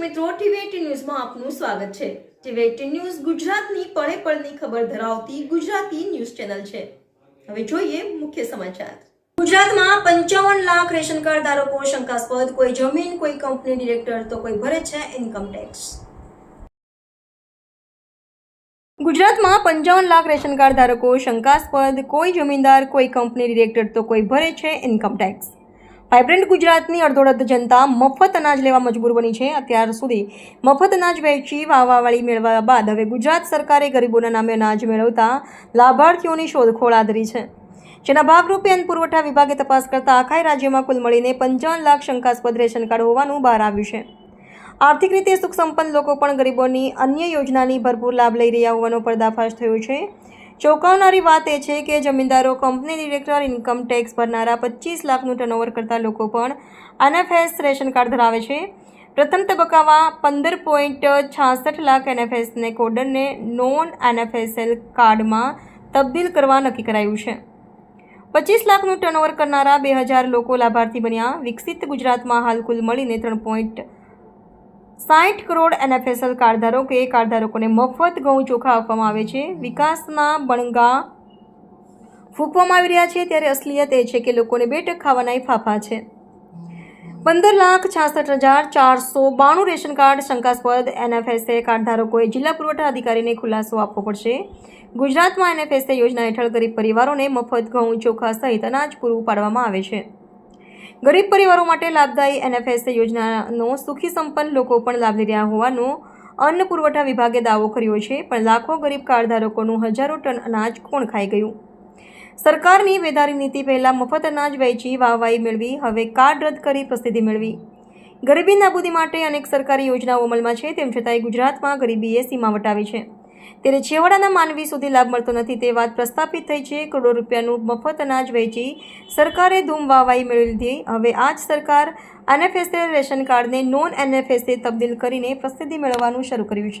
મિત્રો, ટીવી ન્યૂઝમાં આપનું સ્વાગત છે. ટીવી ન્યૂઝ ગુજરાતની પળે પળની ખબર ધરાવતી ગુજરાતી ન્યૂઝ ચેનલ છે. હવે જોઈએ મુખ્ય સમાચાર. ગુજરાતમાં પંચાવન લાખ રેશન કાર્ડ ધારકો શંકાસ્પદ. કોઈ જમીન, કોઈ કંપની ડિરેક્ટર, તો કોઈ ભરે છે ઇન્કમ ટેક્સ ગુજરાતમાં પંચાવન લાખ રેશન કાર્ડ ધારકો શંકાસ્પદ. કોઈ જમીનદાર, કોઈ કંપની ડિરેક્ટર, તો કોઈ ભરે છે ઇન્કમ ટેક્સ વાઇબ્રન્ટ ગુજરાતની અડધોડધ જનતા મફત અનાજ લેવા મજબૂર બની છે. અત્યાર સુધી મફત અનાજ વેચી વાવાવાળી મેળવ્યા બાદ હવે ગુજરાત સરકારે ગરીબોના નામે અનાજ મેળવતા લાભાર્થીઓની શોધખોળ આદરી છે. જેના ભાગરૂપે અન્ન પુરવઠા વિભાગે તપાસ કરતા આખાય રાજ્યમાં કુલ મળીને પંચાવન લાખ શંકાસ્પદ રેશન કાર્ડ હોવાનું બહાર આવ્યું છે. આર્થિક રીતે સુખ સંપન્ન લોકો પણ ગરીબોની અન્ય યોજનાની ભરપૂર લાભ લઈ રહ્યા હોવાનો પર્દાફાશ થયો છે. ચોંકાવનારી વાત એ છે કે જમીનદારો, કંપની ડિરેક્ટર, ઇન્કમ ટેક્સ ભરનારા પચીસ લાખનું ટર્નઓવર કરતા લોકો પણ એનએફએસ રેશન કાર્ડ ધરાવે છે. પ્રથમ તબક્કામાં પંદર પોઈન્ટ છાસઠ લાખ એનએફએસને કોડરને નોન એનએફએસએલ કાર્ડમાં તબદીલ કરવા નક્કી કરાયું છે. પચીસ લાખનું ટર્નઓવર કરનારા બે હજાર લોકો લાભાર્થી બન્યા. વિકસિત ગુજરાતમાં હાલ કુલ મળીને ત્રણ પોઈન્ટ સાઠ કરોડ એનએફએસએલ કાર્ડધારો કે કાર્ડધારકોને મફત ઘઉં ચોખા આપવામાં આવે છે. વિકાસના બણગા ફૂંકવામાં આવી રહ્યા છે ત્યારે અસલિયત એ છે કે લોકોને બે ટક ખાવાના ફાફા છે. પંદર લાખ છાસઠ હજાર ચારસો બાણું રેશન કાર્ડ શંકાસ્પદ એનએફએસએ કાર્ડધારકોએ જિલ્લા પુરવઠા અધિકારીને ખુલાસો આપવો પડશે. ગુજરાતમાં એનએફએસએ યોજના હેઠળ ગરીબ પરિવારોને મફત ઘઉં ચોખા સહિત અનાજ પૂરું પાડવામાં આવે છે. ગરીબ પરિવારો માટે લાભદાયી એનએફએસ યોજનાનો સુખી સંપન્ન લોકો પણ લાભ લઈ રહ્યા હોવાનો અન્ન પુરવઠા વિભાગે દાવો કર્યો છે, પણ લાખો ગરીબ કાર્ડધારકોનું હજારો ટન અનાજ કોણ ખાઈ ગયું. સરકારની વેધારી નીતિ પહેલાં મફત અનાજ વેચી વાહવાહી મેળવી, હવે કાર્ડ રદ કરી પ્રસિદ્ધિ મેળવી. ગરીબી નાબૂદી માટે અનેક સરકારી યોજનાઓ અમલમાં છે, તેમ છતાંય ગુજરાતમાં ગરીબીએ સીમા વટાવી છે. ત્યારે છેવાડાના માનવી સુધી લાભ મળતો નથી તે વાત પ્રસ્થાપિત થઈ છે. કરોડો રૂપિયાનું મફત અનાજ વેચી સરકારે ધૂમ વાવાઈ મેળવી લીધી. હવે આ જ સરકાર એનએફએસએ રેશન કાર્ડને નોન એનએફએસએ તબદીલ કરીને પ્રસિદ્ધિ મેળવવાનું શરૂ કર્યું છે.